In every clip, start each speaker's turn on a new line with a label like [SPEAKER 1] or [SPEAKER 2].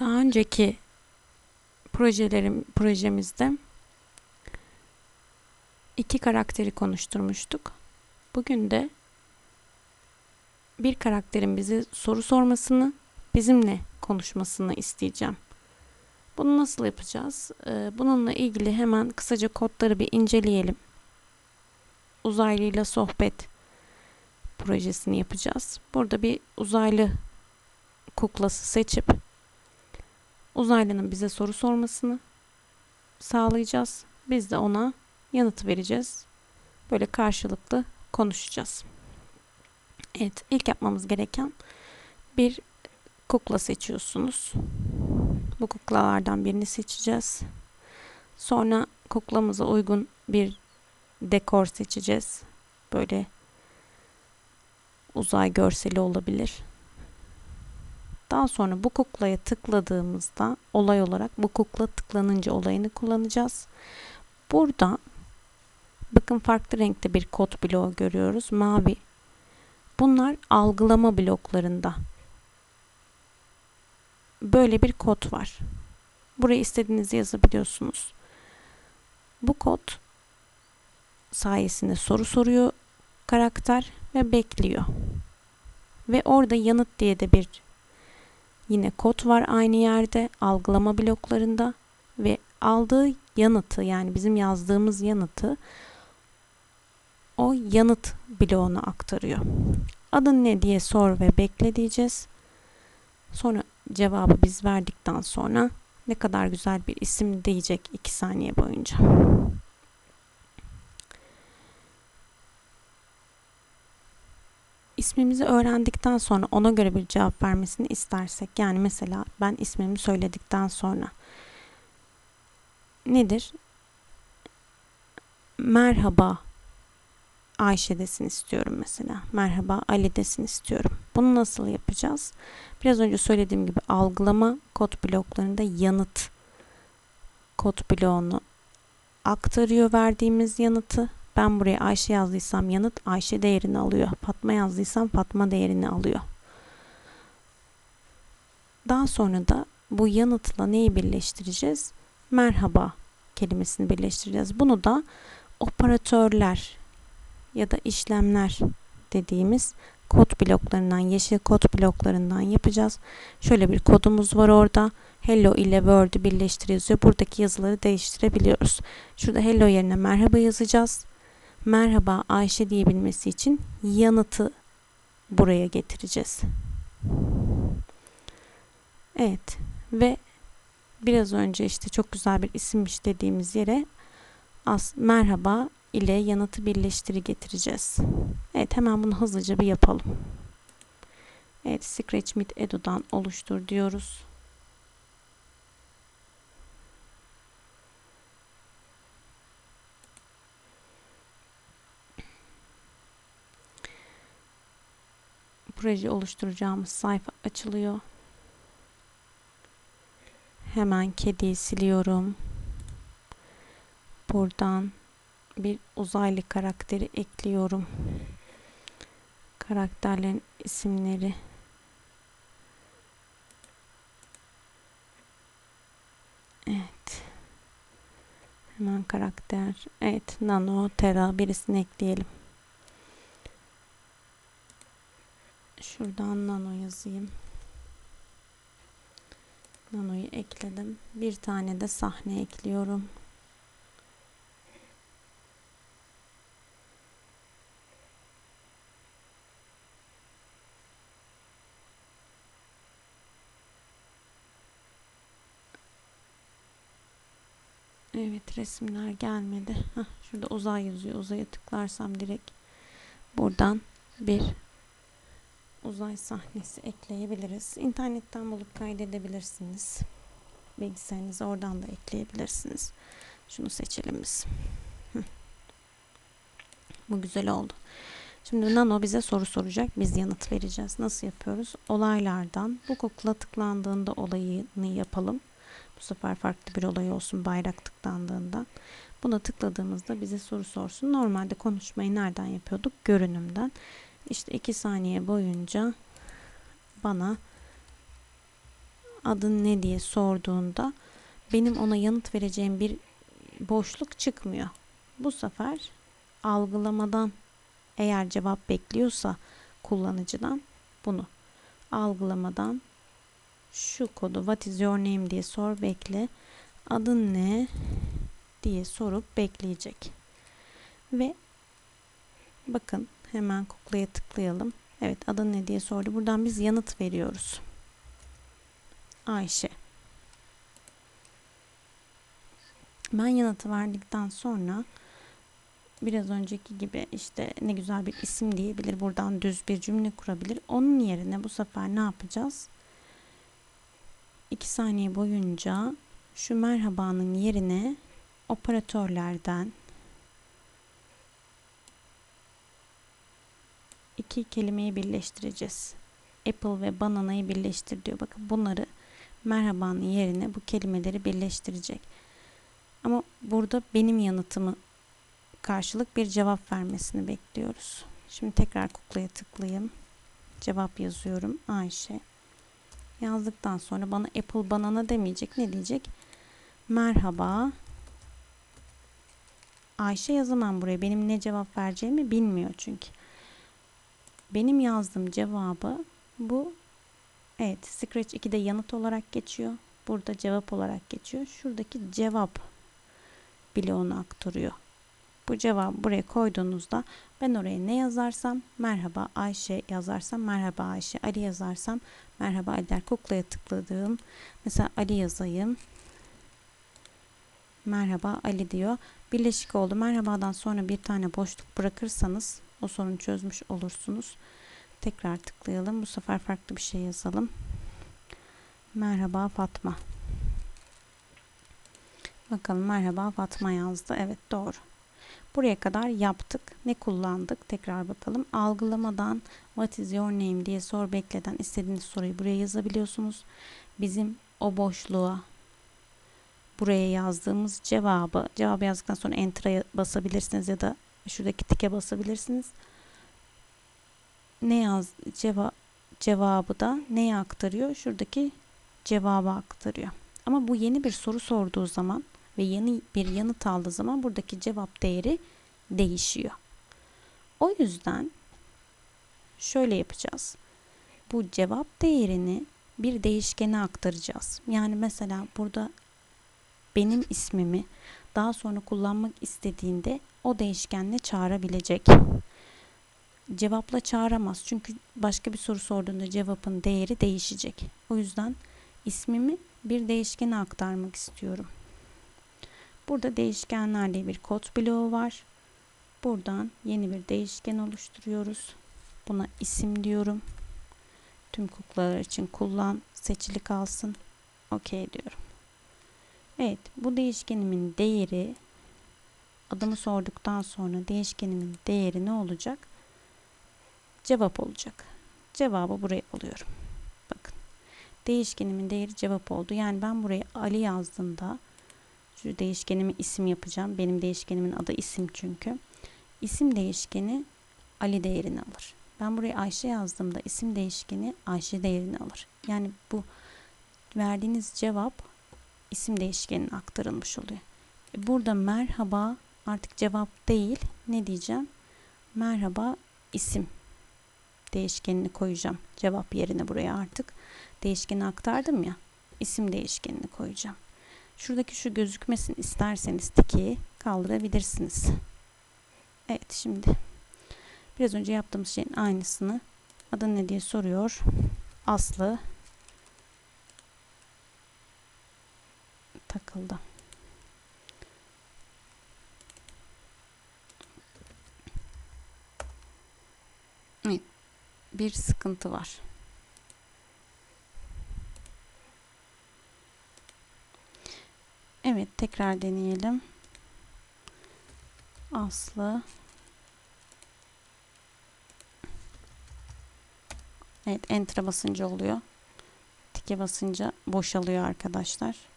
[SPEAKER 1] Daha önceki projelerim projemizde iki karakteri konuşturmuştuk. Bugün de bir karakterin bize soru sormasını, bizimle konuşmasını isteyeceğim. Bunu nasıl yapacağız? Ee, Bununla ilgili hemen kısaca kodları bir inceleyelim. Uzaylıyla sohbet projesini yapacağız. Burada bir uzaylı kuklası seçip uzaylının bize soru sormasını sağlayacağız. Biz de ona yanıt vereceğiz. Böyle karşılıklı konuşacağız. Evet, ilk yapmamız gereken bir kukla seçiyorsunuz. Bu kuklalardan birini seçeceğiz. Sonra kuklamıza uygun bir dekor seçeceğiz. Böyle uzay görseli olabilir. Daha sonra bu kuklaya tıkladığımızda olay olarak bu kukla tıklanınca olayını kullanacağız. Burada bakın farklı renkte bir kod bloğu görüyoruz. Mavi. Bunlar algılama bloklarında. Böyle bir kod var. Buraya istediğinizi yazabiliyorsunuz. Bu kod sayesinde soru soruyor karakter ve bekliyor. Ve orada yanıt diye de bir yine kod var aynı yerde algılama bloklarında ve aldığı yanıtı yani bizim yazdığımız yanıtı o yanıt bloğuna aktarıyor. Adın ne diye sor ve bekle diyeceğiz. Sonra cevabı biz verdikten sonra ne kadar güzel bir isim diyecek 2 saniye boyunca. İsmimizi öğrendikten sonra ona göre bir cevap vermesini istersek yani mesela ben ismimi söyledikten sonra nedir? Merhaba Ayşe desin istiyorum mesela. Merhaba Ali desin istiyorum. Bunu nasıl yapacağız? Biraz önce söylediğim gibi algılama kod bloklarında yanıt kod bloğunu aktarıyor verdiğimiz yanıtı. Ben buraya Ayşe yazdıysam yanıt Ayşe değerini alıyor. Fatma yazdıysam Fatma değerini alıyor. Daha sonra da bu yanıtla neyi birleştireceğiz? Merhaba kelimesini birleştireceğiz. Bunu da operatörler ya da işlemler dediğimiz kod bloklarından, yeşil kod bloklarından yapacağız. Şöyle bir kodumuz var orada. Hello ile Word'ü birleştiriyoruz ve buradaki yazıları değiştirebiliyoruz. Şurada hello yerine merhaba yazacağız. Merhaba Ayşe diyebilmesi için yanıtı buraya getireceğiz. Evet ve biraz önce işte çok güzel bir isimmiş dediğimiz yere as merhaba ile yanıtı birleştiri getireceğiz. Evet hemen bunu hızlıca bir yapalım. Evet Scratch Meet Edu'dan oluştur diyoruz. Proje oluşturacağımız sayfa açılıyor. Hemen kediyi siliyorum. Buradan bir uzaylı karakteri ekliyorum. Karakterlerin isimleri Evet. Hemen karakter. Evet. Nano, Terra birisini ekleyelim. Şuradan Nano yazayım. Nano'yu ekledim. Bir tane de sahne ekliyorum. Evet resimler gelmedi. Heh, şurada uzay yazıyor. Uzaya tıklarsam direkt buradan bir uzay sahnesi ekleyebiliriz. İnternetten bulup kaydedebilirsiniz. Bilgisayarınızı oradan da ekleyebilirsiniz. Şunu seçelim biz. Bu güzel oldu. Şimdi Nano bize soru soracak. Biz yanıt vereceğiz. Nasıl yapıyoruz? Olaylardan bu kukla tıklandığında olayını yapalım. Bu sefer farklı bir olay olsun bayrak tıklandığında. Buna tıkladığımızda bize soru sorsun. Normalde konuşmayı nereden yapıyorduk? Görünümden. İşte iki saniye boyunca bana adın ne diye sorduğunda benim ona yanıt vereceğim bir boşluk çıkmıyor. Bu sefer algılamadan eğer cevap bekliyorsa kullanıcıdan bunu algılamadan şu kodu what is your name diye sor bekle. Adın ne? diye sorup bekleyecek. Ve bakın hemen kuklaya tıklayalım evet adın ne diye sordu buradan biz yanıt veriyoruz Ayşe ben yanıtı verdikten sonra biraz önceki gibi işte ne güzel bir isim diyebilir. Buradan düz bir cümle kurabilir. Onun yerine bu sefer ne yapacağız? 2 saniye boyunca şu merhabanın yerine operatörlerden iki kelimeyi birleştireceğiz. Apple ve bananayı birleştir diyor. Bakın bunları merhabanın yerine bu kelimeleri birleştirecek. Ama burada benim yanıtımı karşılık bir cevap vermesini bekliyoruz. Şimdi tekrar kuklaya tıklayayım. Cevap yazıyorum. Ayşe. Yazdıktan sonra bana Apple banana demeyecek. Ne diyecek? Merhaba. Ayşe yazamam buraya. Benim ne cevap vereceğimi bilmiyor çünkü. Benim yazdığım cevabı bu evet Scratch 2'de yanıt olarak geçiyor. Burada cevap olarak geçiyor. Şuradaki cevap bloğunu aktarıyor. Bu cevabı buraya koyduğunuzda ben oraya ne yazarsam merhaba Ayşe yazarsam merhaba Ayşe Ali yazarsam merhaba Ali der kuklaya tıkladığım mesela Ali yazayım merhaba Ali diyor birleşik oldu merhabadan sonra bir tane boşluk bırakırsanız o sorunu çözmüş olursunuz tekrar tıklayalım bu sefer farklı bir şey yazalım merhaba Fatma bakalım merhaba Fatma yazdı evet doğru Buraya kadar yaptık. Ne kullandık? Tekrar bakalım. Algılamadan what is your name diye sor bekleden istediğiniz soruyu buraya yazabiliyorsunuz. Bizim o boşluğa buraya yazdığımız cevabı cevabı yazdıktan sonra enter'a basabilirsiniz ya da şuradaki tike basabilirsiniz. Ne yaz cevap cevabı da neye aktarıyor? Şuradaki cevabı aktarıyor. Ama bu yeni bir soru sorduğu zaman ve yeni bir yanıt aldığı zaman buradaki cevap değeri değişiyor. O yüzden şöyle yapacağız. Bu cevap değerini bir değişkene aktaracağız. Yani mesela burada benim ismimi daha sonra kullanmak istediğinde o değişkenle çağırabilecek. Cevapla çağıramaz. Çünkü başka bir soru sorduğunda cevabın değeri değişecek. O yüzden ismimi bir değişkene aktarmak istiyorum. Burada değişkenler diye bir kod bloğu var. Buradan yeni bir değişken oluşturuyoruz. Buna isim diyorum. Tüm kuklalar için kullan seçili kalsın. OK diyorum. Evet bu değişkenimin değeri adımı sorduktan sonra değişkenimin değeri ne olacak? Cevap olacak. Cevabı buraya alıyorum. Bakın. Değişkenimin değeri cevap oldu. Yani ben buraya Ali yazdığımda şu değişkenimi isim yapacağım. Benim değişkenimin adı isim çünkü. İsim değişkeni Ali değerini alır. Ben buraya Ayşe yazdığımda isim değişkeni Ayşe değerini alır. Yani bu verdiğiniz cevap isim değişkenine aktarılmış oluyor. E, burada merhaba artık cevap değil. Ne diyeceğim? Merhaba isim değişkenini koyacağım. Cevap yerine buraya artık değişkeni aktardım ya. isim değişkenini koyacağım. Şuradaki şu gözükmesin isterseniz tiki kaldırabilirsiniz. Evet şimdi biraz önce yaptığımız şeyin aynısını adın ne diye soruyor. Aslı takıldı. Evet, bir sıkıntı var. Evet tekrar deneyelim. Aslı. Evet enter'a basınca oluyor. Tike basınca boşalıyor arkadaşlar.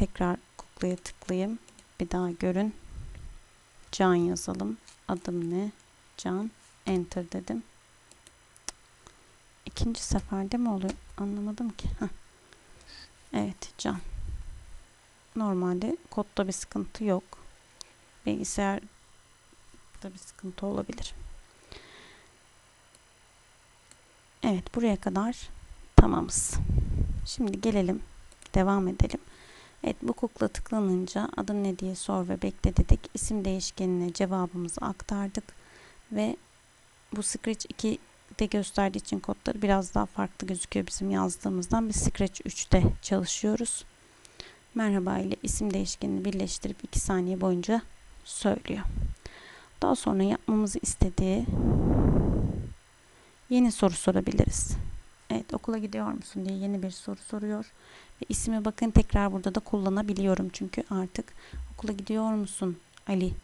[SPEAKER 1] Tekrar kuklaya tıklayayım. Bir daha görün. Can yazalım. Adım ne? Can. Enter dedim. İkinci seferde mi oluyor? Anlamadım ki. Heh. Evet Can. Normalde kodda bir sıkıntı yok. Bilgisayarda bir sıkıntı olabilir. Evet buraya kadar tamamız. Şimdi gelelim devam edelim. Evet bu kukla tıklanınca adın ne diye sor ve bekle dedik. İsim değişkenine cevabımızı aktardık ve bu Scratch 2'de gösterdiği için kodları biraz daha farklı gözüküyor bizim yazdığımızdan. Biz Scratch 3'te çalışıyoruz. Merhaba ile isim değişkenini birleştirip 2 saniye boyunca söylüyor. Daha sonra yapmamızı istediği yeni soru sorabiliriz. Evet okula gidiyor musun diye yeni bir soru soruyor. Ve ismi bakın tekrar burada da kullanabiliyorum. Çünkü artık okula gidiyor musun Ali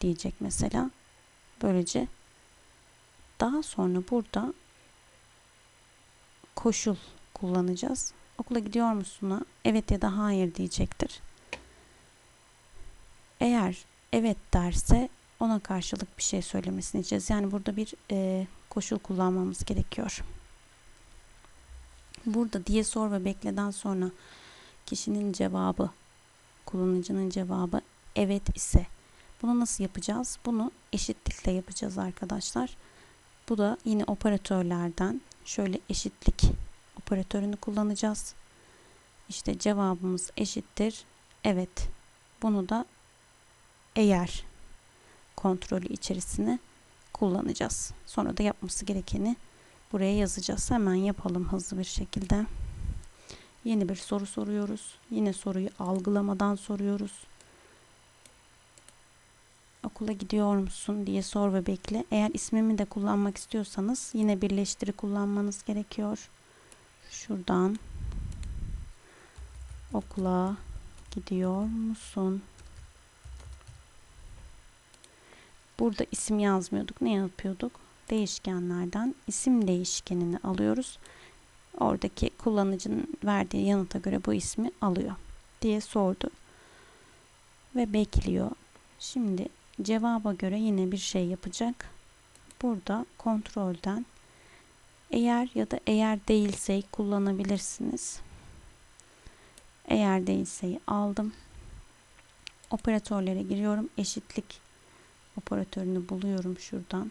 [SPEAKER 1] diyecek mesela. Böylece daha sonra burada koşul kullanacağız. Okula gidiyor musun'a evet ya da hayır diyecektir. Eğer evet derse ona karşılık bir şey söylemesini diyeceğiz. Yani burada bir e, koşul kullanmamız gerekiyor. Burada diye sor ve bekleden sonra kişinin cevabı, kullanıcının cevabı evet ise bunu nasıl yapacağız? Bunu eşitlikle yapacağız arkadaşlar. Bu da yine operatörlerden şöyle eşitlik operatörünü kullanacağız. İşte cevabımız eşittir. Evet. Bunu da eğer kontrolü içerisine kullanacağız. Sonra da yapması gerekeni buraya yazacağız. Hemen yapalım hızlı bir şekilde. Yeni bir soru soruyoruz. Yine soruyu algılamadan soruyoruz. Okula gidiyor musun diye sor ve bekle. Eğer ismimi de kullanmak istiyorsanız yine birleştiri kullanmanız gerekiyor. Şuradan okula gidiyor musun? Burada isim yazmıyorduk. Ne yapıyorduk? Değişkenlerden isim değişkenini alıyoruz. Oradaki kullanıcının verdiği yanıta göre bu ismi alıyor diye sordu. Ve bekliyor. Şimdi cevaba göre yine bir şey yapacak. Burada kontrolden eğer ya da eğer değilse kullanabilirsiniz. Eğer değilse aldım. Operatörlere giriyorum. Eşitlik operatörünü buluyorum şuradan.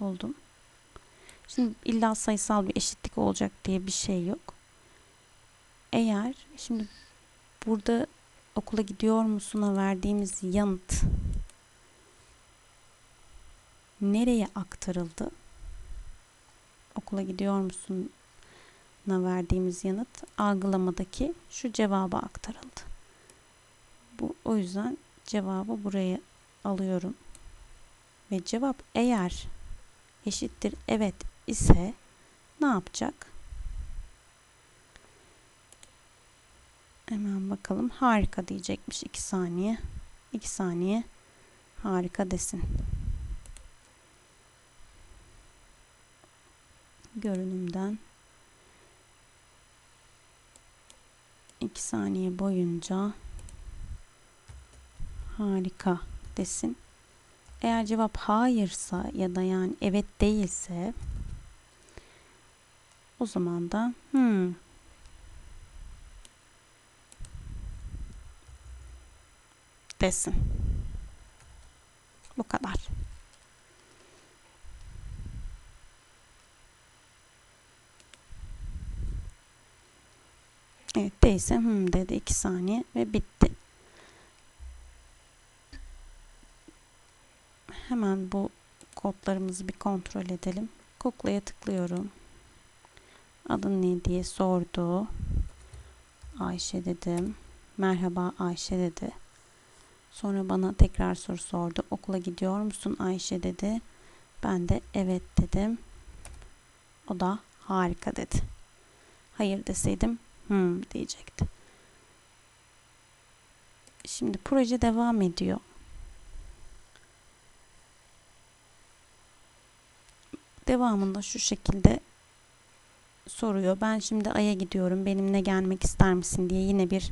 [SPEAKER 1] Buldum. Şimdi illa sayısal bir eşitlik olacak diye bir şey yok. Eğer şimdi burada okula gidiyor musun'a verdiğimiz yanıt nereye aktarıldı? Okula gidiyor musun? verdiğimiz yanıt algılamadaki şu cevaba aktarıldı. Bu o yüzden cevabı buraya alıyorum. Ve cevap eğer eşittir evet ise ne yapacak? Hemen bakalım. Harika diyecekmiş 2 saniye. 2 saniye harika desin. Görünümden 2 saniye boyunca harika desin. Eğer cevap hayırsa ya da yani evet değilse o zaman da hmm, desin. Bu kadar. Evet değilse hmm dedi 2 saniye ve bitti. Hemen bu kodlarımızı bir kontrol edelim. Kuklaya tıklıyorum. Adın ne diye sordu. Ayşe dedim. Merhaba Ayşe dedi. Sonra bana tekrar soru sordu. Okula gidiyor musun Ayşe dedi. Ben de evet dedim. O da harika dedi. Hayır deseydim hmm diyecekti. Şimdi proje devam ediyor. Devamında şu şekilde soruyor. Ben şimdi Ay'a gidiyorum. Benimle gelmek ister misin diye yine bir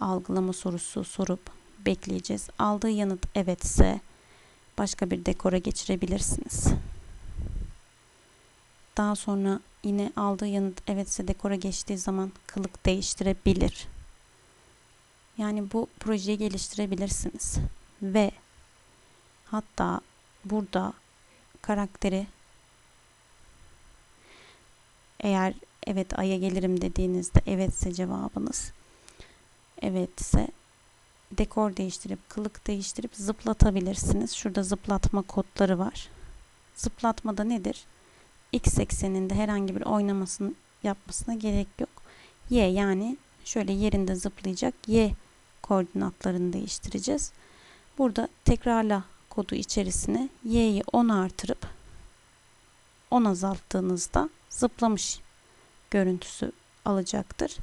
[SPEAKER 1] algılama sorusu sorup bekleyeceğiz. Aldığı yanıt evetse başka bir dekora geçirebilirsiniz. Daha sonra yine aldığı yanıt evetse dekora geçtiği zaman kılık değiştirebilir. Yani bu projeyi geliştirebilirsiniz. Ve hatta burada karakteri eğer evet aya gelirim dediğinizde evetse cevabınız evetse dekor değiştirip kılık değiştirip zıplatabilirsiniz. Şurada zıplatma kodları var. Zıplatmada nedir? X ekseninde herhangi bir oynamasını yapmasına gerek yok. Y yani şöyle yerinde zıplayacak Y koordinatlarını değiştireceğiz. Burada tekrarla kodu içerisine Y'yi 10 artırıp 10 azalttığınızda zıplamış görüntüsü alacaktır.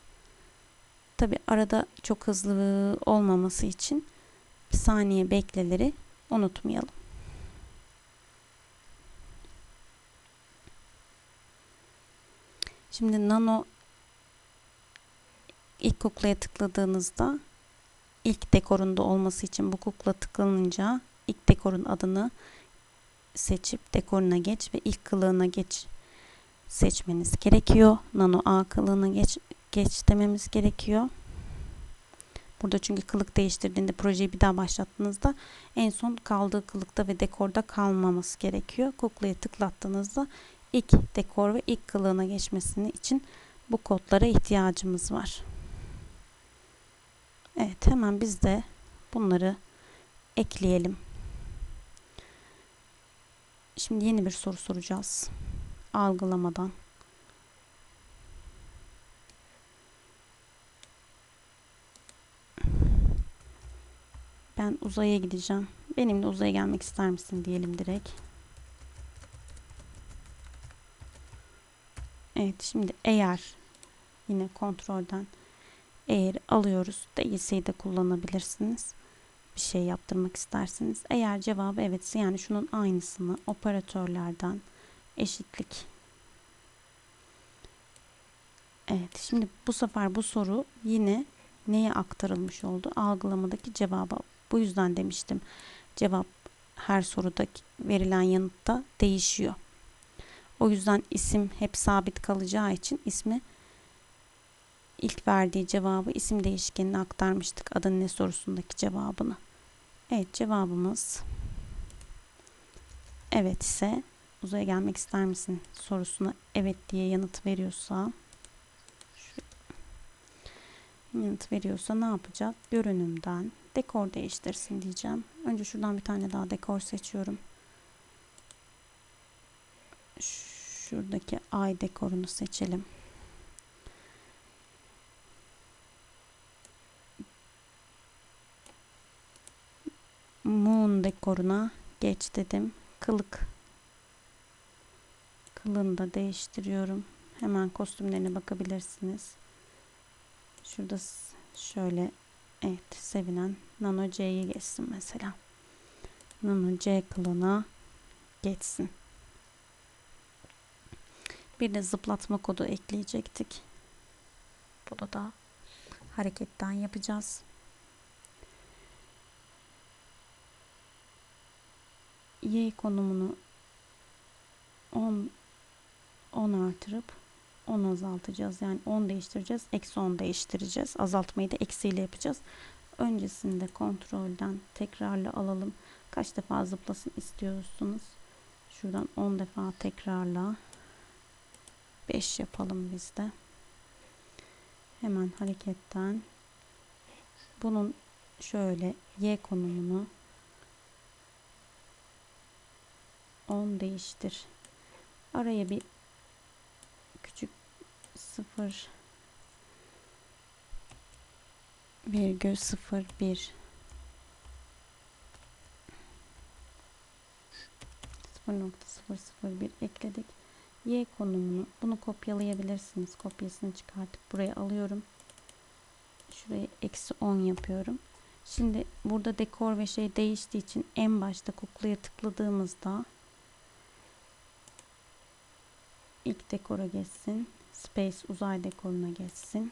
[SPEAKER 1] Tabi arada çok hızlı olmaması için bir saniye bekleleri unutmayalım. Şimdi nano ilk kuklaya tıkladığınızda ilk dekorunda olması için bu kukla tıklanınca ilk dekorun adını seçip dekoruna geç ve ilk kılığına geç seçmeniz gerekiyor. Nano A kılığına geç, geç dememiz gerekiyor. Burada çünkü kılık değiştirdiğinde projeyi bir daha başlattığınızda en son kaldığı kılıkta ve dekorda kalmaması gerekiyor. Kuklaya tıklattığınızda ilk dekor ve ilk kılığına geçmesini için bu kodlara ihtiyacımız var. Evet hemen biz de bunları ekleyelim. Şimdi yeni bir soru soracağız. Algılamadan. Ben uzaya gideceğim. Benimle uzaya gelmek ister misin diyelim direkt. Evet şimdi eğer yine kontrolden eğer alıyoruz değilseyi de kullanabilirsiniz. Bir şey yaptırmak isterseniz. Eğer cevabı evetse yani şunun aynısını operatörlerden eşitlik. Evet şimdi bu sefer bu soru yine neye aktarılmış oldu? Algılamadaki cevaba. Bu yüzden demiştim cevap her soruda verilen yanıtta değişiyor. O yüzden isim hep sabit kalacağı için ismi ilk verdiği cevabı isim değişkenine aktarmıştık adın ne sorusundaki cevabını. Evet cevabımız evet ise uzaya gelmek ister misin sorusuna evet diye yanıt veriyorsa yanıt veriyorsa ne yapacak? Görünümden dekor değiştirsin diyeceğim. Önce şuradan bir tane daha dekor seçiyorum. Şuradaki ay dekorunu seçelim. Moon dekoruna geç dedim. Kılık kılını da değiştiriyorum. Hemen kostümlerine bakabilirsiniz. Şurada şöyle evet sevinen Nano C'ye geçsin mesela. Nano C kılına geçsin. Bir de zıplatma kodu ekleyecektik. Bunu da hareketten yapacağız. Y konumunu 10 10 artırıp 10 azaltacağız. Yani 10 değiştireceğiz. Eksi 10 değiştireceğiz. Azaltmayı da eksiyle yapacağız. Öncesinde kontrolden tekrarla alalım. Kaç defa zıplasın istiyorsunuz. Şuradan 10 defa tekrarla. 5 yapalım biz de. Hemen hareketten bunun şöyle y konumunu 10 değiştir. Araya bir 0 virgül 0 1 0.001 ekledik y konumunu bunu kopyalayabilirsiniz. Kopyasını çıkartıp buraya alıyorum. Şuraya eksi 10 yapıyorum. Şimdi burada dekor ve şey değiştiği için en başta kuklaya tıkladığımızda ilk dekora geçsin. Space uzay dekoruna geçsin.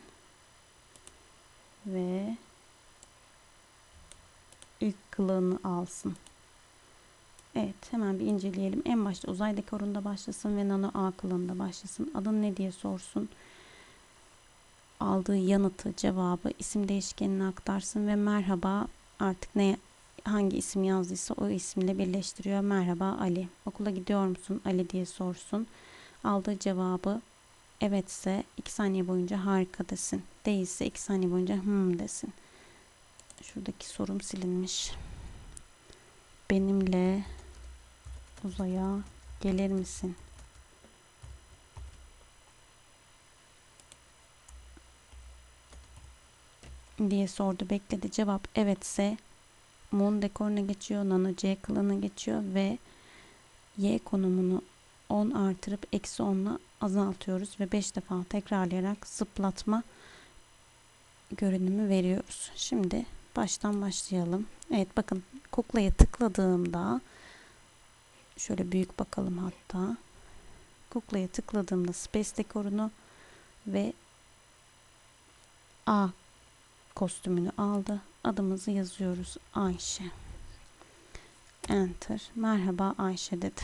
[SPEAKER 1] Ve ilk kılığını alsın. Evet hemen bir inceleyelim. En başta uzay dekorunda başlasın ve nano ağ kılığında başlasın. Adın ne diye sorsun. Aldığı yanıtı, cevabı isim değişkenine aktarsın ve merhaba artık ne hangi isim yazdıysa o isimle birleştiriyor. Merhaba Ali. Okula gidiyor musun Ali diye sorsun. Aldığı cevabı evetse 2 saniye boyunca harika desin. Değilse 2 saniye boyunca hmm desin. Şuradaki sorum silinmiş. Benimle uzaya gelir misin? diye sordu. Bekledi. Cevap evetse Moon dekoruna geçiyor. Nano C kılığına geçiyor ve Y konumunu 10 artırıp eksi 10 ile azaltıyoruz ve 5 defa tekrarlayarak zıplatma görünümü veriyoruz. Şimdi baştan başlayalım. Evet bakın kuklaya tıkladığımda şöyle büyük bakalım hatta. Kuklaya tıkladığımda space dekorunu ve A kostümünü aldı. Adımızı yazıyoruz. Ayşe. Enter. Merhaba Ayşe dedi.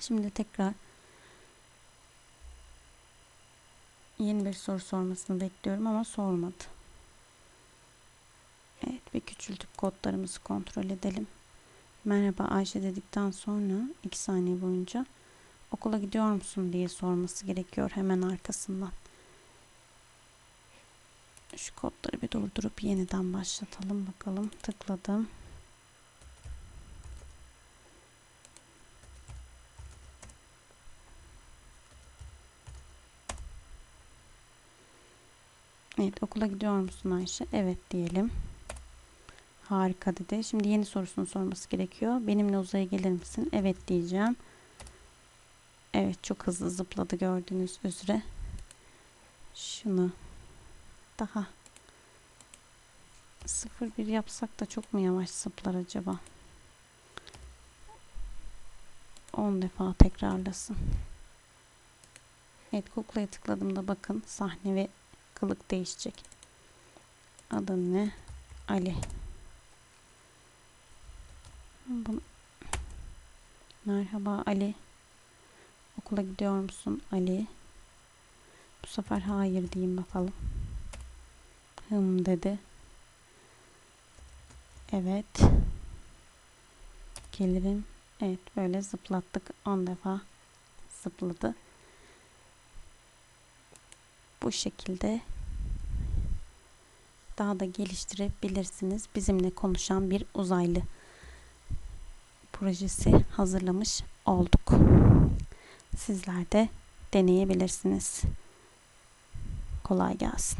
[SPEAKER 1] Şimdi tekrar yeni bir soru sormasını bekliyorum ama sormadı. Evet bir küçültüp kodlarımızı kontrol edelim. Merhaba Ayşe dedikten sonra 2 saniye boyunca okula gidiyor musun diye sorması gerekiyor hemen arkasından. Şu kodları bir durdurup yeniden başlatalım bakalım. Tıkladım. Evet okula gidiyor musun Ayşe? Evet diyelim. Harika dedi. Şimdi yeni sorusunu sorması gerekiyor. Benimle uzaya gelir misin? Evet diyeceğim. Evet çok hızlı zıpladı gördüğünüz üzere. Şunu daha 0-1 yapsak da çok mu yavaş zıplar acaba? 10 defa tekrarlasın. Evet kuklaya tıkladığımda bakın sahne ve kılık değişecek. Adın ne? Ali. Merhaba Ali. Okula gidiyor musun Ali? Bu sefer hayır diyeyim bakalım. Hım dedi. Evet. Gelirim. Evet böyle zıplattık. 10 defa zıpladı. Bu şekilde daha da geliştirebilirsiniz. Bizimle konuşan bir uzaylı projesi hazırlamış olduk. Sizler de deneyebilirsiniz. Kolay gelsin.